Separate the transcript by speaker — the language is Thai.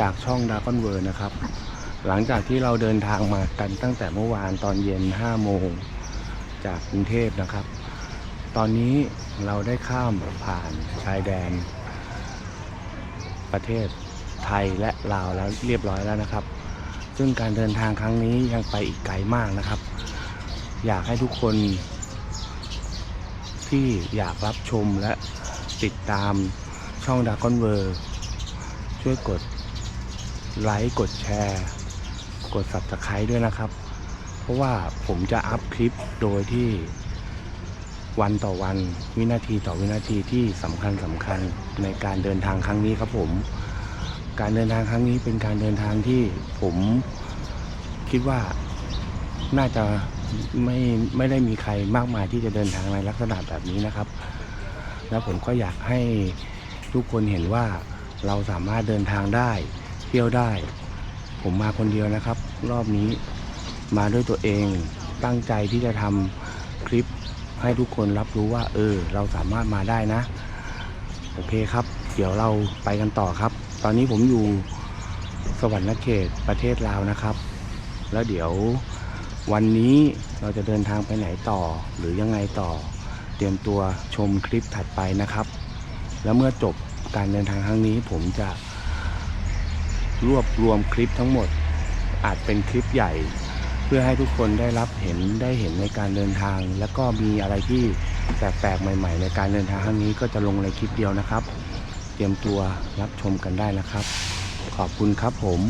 Speaker 1: จากช่องดากอนเวอร์นะครับ หลังจากที่เราเดินทางมากันตั้งแต่เมื่อวานตอนเย็น 5 โมง จากกรุงเทพนะครับ ตอนนี้เราได้ข้ามผ่านชายแดน ประเทศไทยและลาวแล้วเรียบร้อยแล้วนะครับ ซึ่งการเดินทางครั้งนี้ยังไปอีกไกลมากนะครับ อยากให้ทุกคนที่อยากรับชมและติดตามช่องดากอนเวอร์ช่วยกด ไลค์กดแชร์ กด subscribe ด้วยนะครับ เพราะว่าผมจะอัพคลิปโดยที่วันต่อวันวินาทีต่อวินาทีที่สำคัญสำคัญในการเดินทางครั้งนี้ครับผม การเดินทางครั้งนี้เป็นการเดินทางที่ผมคิดว่าน่าจะไม่ไม่ได้มีใครมากมายที่จะเดินทางในลักษณะแบบนี้นะครับ แล้วผมก็อยากให้ทุกคนเห็นว่าเราสามารถเดินทางได้ ที่ยวได้ ผมมาคนเดียวนะครับ รอบนี้มาด้วยตัวเองตั้งใจที่จะทำคลิปให้ทุกคนรับรู้ว่า เออ เราสามารถมาได้นะ โอเคครับ เดี๋ยวเราไปกันต่อครับ ตอนนี้ผมอยู่สวรรณเขตประเทศลาวนะครับ แล้วเดี๋ยววันนี้เราจะเดินทางไปไหนต่อหรือยังไงต่อ เตรียมตัวชมคลิปถัดไปนะครับ แล้วเมื่อจบการเดินทางครั้งนี้ผมจะ รวบรวมคลิปทั้งหมด อาจเป็นคลิปใหญ่ เพื่อให้ทุกคนได้รับเห็นได้เห็นในการเดินทาง แล้วก็มีอะไรที่แปลกๆใหม่ ๆ ในการเดินทางครั้งนี้ก็จะลงในคลิปเดียวนะครับ เตรียมตัวรับชมกันได้นะครับ ขอบคุณครับผม